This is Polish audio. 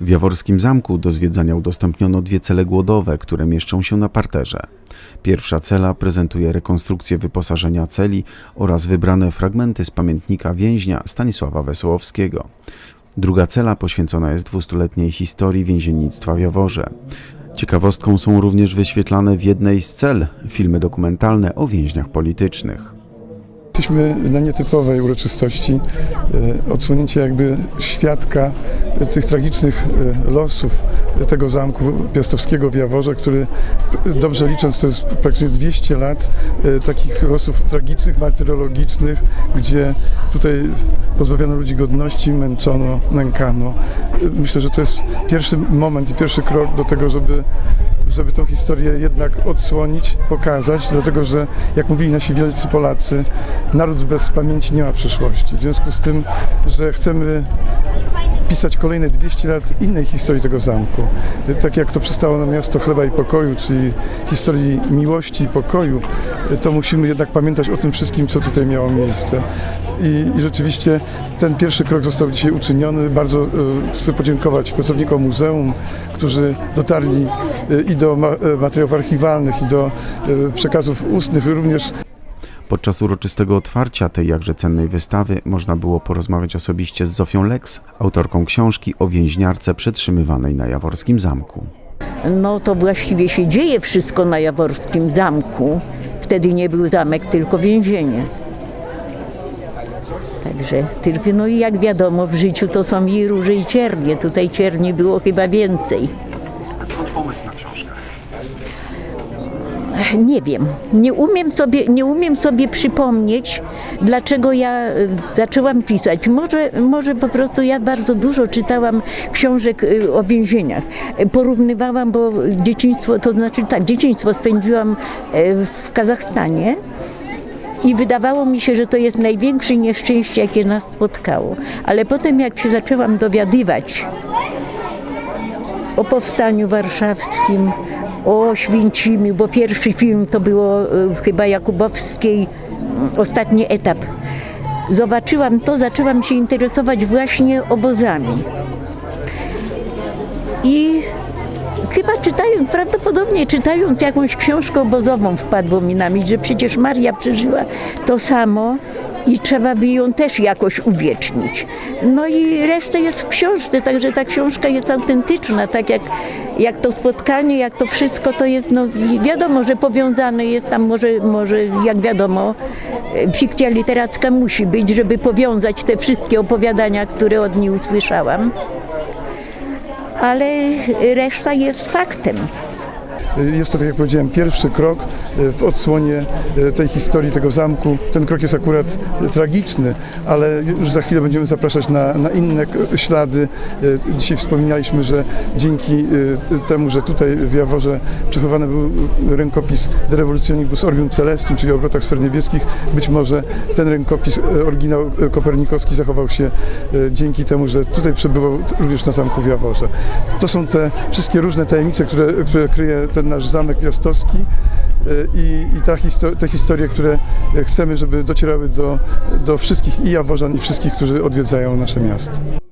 W Jaworskim Zamku do zwiedzania udostępniono dwie cele głodowe, które mieszczą się na parterze. Pierwsza cela prezentuje rekonstrukcję wyposażenia celi oraz wybrane fragmenty z pamiętnika więźnia Stanisława Wesołowskiego. Druga cela poświęcona jest dwustuletniej historii więziennictwa w Jaworze. Ciekawostką są również wyświetlane w jednej z cel filmy dokumentalne o więźniach politycznych. Jesteśmy na nietypowej uroczystości, e, odsłonięcie jakby świadka e, tych tragicznych e, losów tego zamku piastowskiego w Jaworze, który dobrze licząc to jest praktycznie 200 lat takich losów tragicznych, martyrologicznych, gdzie tutaj pozbawiano ludzi godności, męczono, nękano. Myślę, że to jest pierwszy moment i pierwszy krok do tego, żeby żeby tą historię jednak odsłonić, pokazać, dlatego że, jak mówili nasi wielcy Polacy, naród bez pamięci nie ma przyszłości. W związku z tym, że chcemy pisać kolejne 200 lat innej historii tego zamku, tak jak to przystało na miasto chleba i pokoju, czyli historii miłości i pokoju, to musimy jednak pamiętać o tym wszystkim, co tutaj miało miejsce. I, i rzeczywiście ten pierwszy krok został dzisiaj uczyniony. Bardzo e, chcę podziękować pracownikom muzeum, którzy dotarli i do e, materiałów archiwalnych, i do e, przekazów ustnych, również Podczas uroczystego otwarcia tej jakże cennej wystawy można było porozmawiać osobiście z Zofią Lex, autorką książki o więźniarce przetrzymywanej na Jaworskim Zamku. No to właściwie się dzieje wszystko na Jaworskim Zamku. Wtedy nie był zamek, tylko więzienie. Także tylko, no i jak wiadomo, w życiu to są i róże i ciernie. Tutaj cierni było chyba więcej. Skąd pomysł na książkę? Nie wiem. Nie umiem sobie, nie umiem sobie przypomnieć, dlaczego ja y, zaczęłam pisać. Może, może po prostu ja bardzo dużo czytałam książek y, o więzieniach. Y, Porównywałam, bo dzieciństwo, to znaczy tak, dzieciństwo spędziłam w Kazachstanie. I wydawało mi się, że to jest największe nieszczęście, jakie nas spotkało. Ale potem, jak się zaczęłam dowiadywać o powstaniu warszawskim, o Święcimiu, bo pierwszy film to było y, chyba Jakubowskiej, y, ostatni etap. Zobaczyłam to, zaczęłam się interesować właśnie obozami. I chyba czytając, prawdopodobnie czytając jakąś książkę obozową wpadło mi na myśl, że przecież Maria przeżyła to samo i trzeba by ją też jakoś uwiecznić. No i reszta jest w książce, także ta książka jest autentyczna, tak jak, jak to spotkanie, jak to wszystko to jest, no wiadomo, że powiązane jest tam może, może jak wiadomo, fikcja literacka musi być, żeby powiązać te wszystkie opowiadania, które od niej usłyszałam ale reszta jest faktem. Jest to, tak jak powiedziałem, pierwszy krok e, w odsłonie e, tej historii, tego zamku. Ten krok jest akurat tragiczny, ale już za chwilę będziemy zapraszać na, na inne ślady. Dzisiaj wspominaliśmy, że dzięki temu, że tutaj w Jaworze przechowany był rękopis De Revolutionibus Orbium Celestum, czyli o obrotach sfer niebieskich, być może ten rękopis, oryginał kopernikowski zachował się dzięki temu, że tutaj przebywał również na zamku w Jaworze. To są te wszystkie różne tajemnice, które, które kryje ten nasz zamek piastowski e, i, i ta te historie, które chcemy, żeby docierały do, do wszystkich i Jaworzan, i wszystkich, którzy odwiedzają nasze miasto.